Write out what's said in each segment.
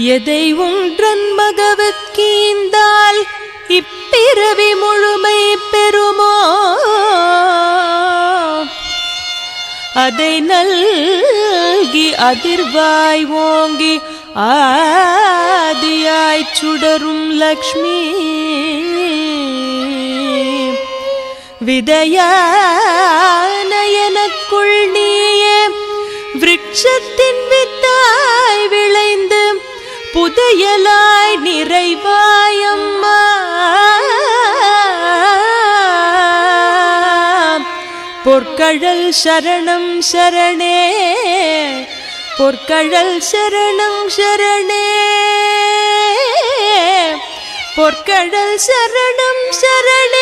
எதை ஒன்றன் மகவுக்கீந்தால் இப்பிறவி முழுமை பெறுமோ? அதை நல்கி அதிர்வாய் ஓங்கி ஆதியாய் சுடரும் லக்ஷ்மி. விதையான எனக்குள் நீயே விரட்சத்தின் புதையலாய் நிறைவாயம்மா. பொற்கழல் சரணம் சரணே பொற்கழல் சரணம் சரணே. பொற்கழல் சரணம் சரணே.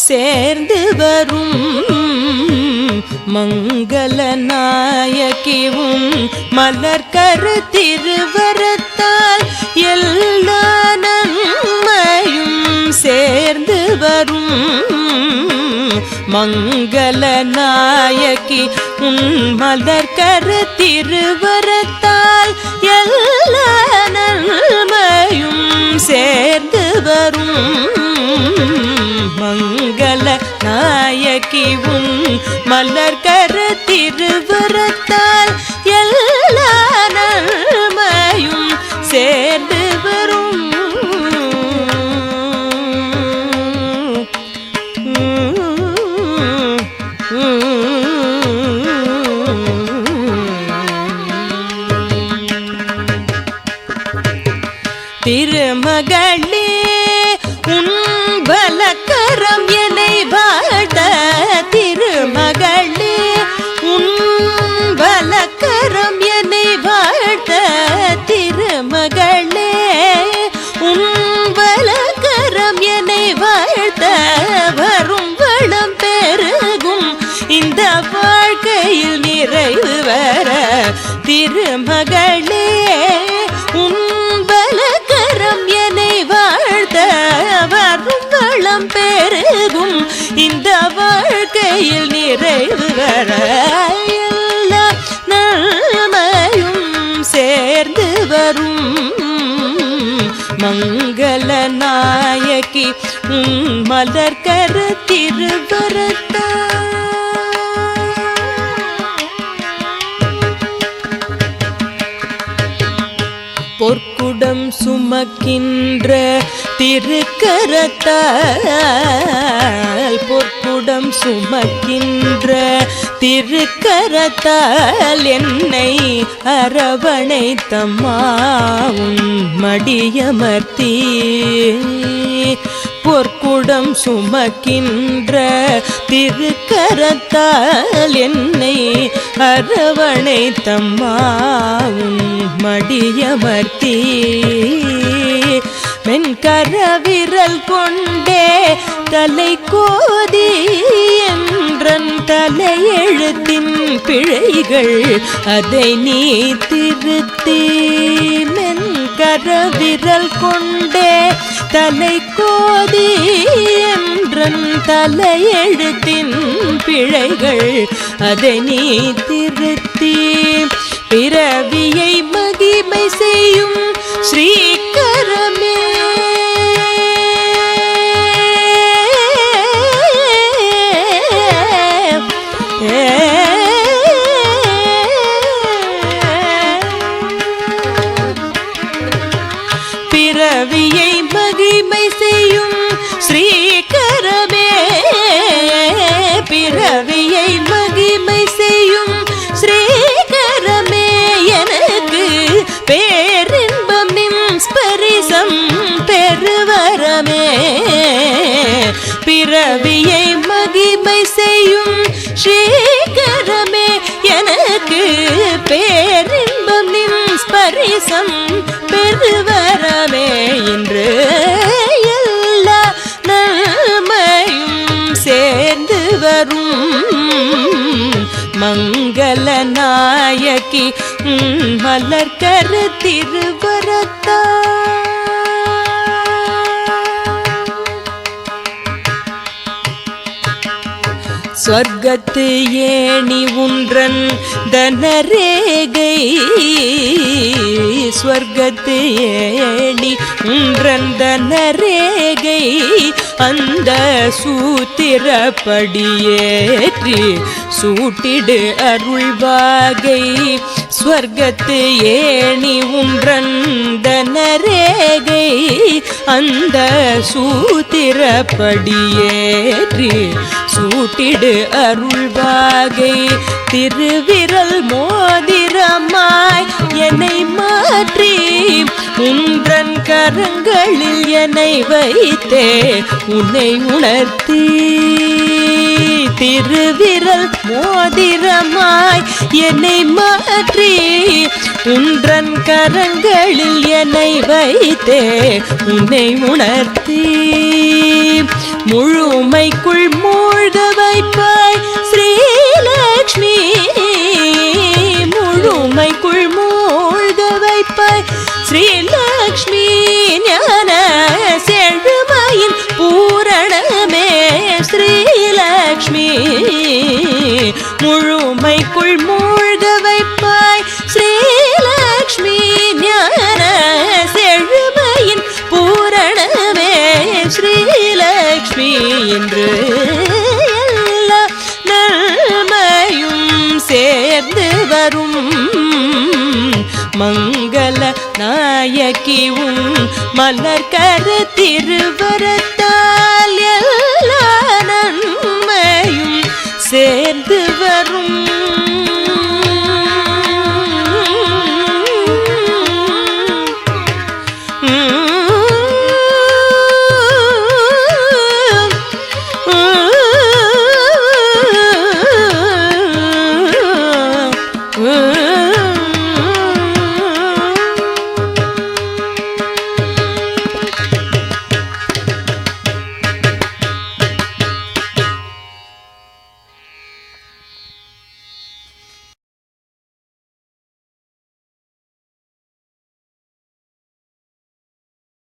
சேர்ந்து வரும் மங்கள நாயகிவும் மலர் கரு திருவரத்தால் எல்லா நன்மையும் சேர்ந்து வரும் மங்கள நாயகி உன் மலர் கரு திருவரத்தால் எல்லா நன்மையும் சேர்ந்து வரும் மங்கள நாயகி உன் மலர் கரு திருவரத்தால் எல்லா நன்மையும் சேர்ந்து வரும். திருமகளே வாழ்க்கையில் நிறைவு வர திருமகளே உன் என்னை வாழ்த்த வரும் வளம் பெருகும். இந்த வாழ்க்கையில் நிறைவு வர நன்மையும் சேர்ந்து வரும். மங்கள நாயகி உன் மலர் கரு திருவரத்தா. சுமக்கின்ற திருக்கரத்தால் பொற்புடம் சுமக்கின்ற திருக்கரத்தால் என்னை அரவணைத்தம்மா உன் மடியமர்த்தி. பொற்குடம் சுமக்கின்ற திருக்கரத்தால் என்னை அரவணை தம்மாவும் மடியமர்த்தி. மென்கர விரல் கொண்டே தலை கோதி என்றன் தலையெழுத்தின் பிழைகள் அதை நீ திருத்தி. மென்கர விரல் கொண்டே தலை கோதி என்றன் தலையெழுத்தின் பிழைகள் அதை நீ திருத்தி நபியை மகிமை செய்யும் ஸ்ரீகரமே எனக்கு பேரின்பம் நின் ஸ்பரிசம் பெருவரமே. இன்று எல்லா நன்மையும் சேர்ந்து வரும் மங்கள நாயகி மலர் கரு திருவரத்தா சொர்க்கத்து ஏணி உன்றன் தனரேகை. ஸ்வர்க்கத்து ஏணி உன்றன் தனரேகை. அந்த சூத்திரப்படியேற்றி சூட்டிடு அருள்வாகை. ஸ்வர்க்கத்து ஏணி உன்றந்த நரேகை அந்த சூத்திரப்படியேற்றி சூட்டிடு அருள்வாகை. திருவிரல் மோதிரமாய் என்னை மாற்றி உன்றன் கரங்களில் என்னை வைத்தே உன்னை உணர்த்தி. திருவிரல் மோதிரமாய் என்னை மாற்றி துன்றன் கரங்களில் என்னை வைத்தே உன்னை உணர்த்தி. முழுமைக்குள் மூழ்க வைப்பாய் ஸ்ரீலக்ஷ்மி முழுமைக்குள் மூழ்க வைப்பாய் ஸ்ரீலக்ஷ்மி. முழுமைக்குள் மூழ்க வைப்பாய். ஸ்ரீலக்ஷ்மி ஞான செழுமையின் பூரணமே. ஸ்ரீலக்ஷ்மி என்று எல்லா நன்மையும் சேர்ந்து வரும். மங்கள நாயக்கியும் மலர் கரு திருவர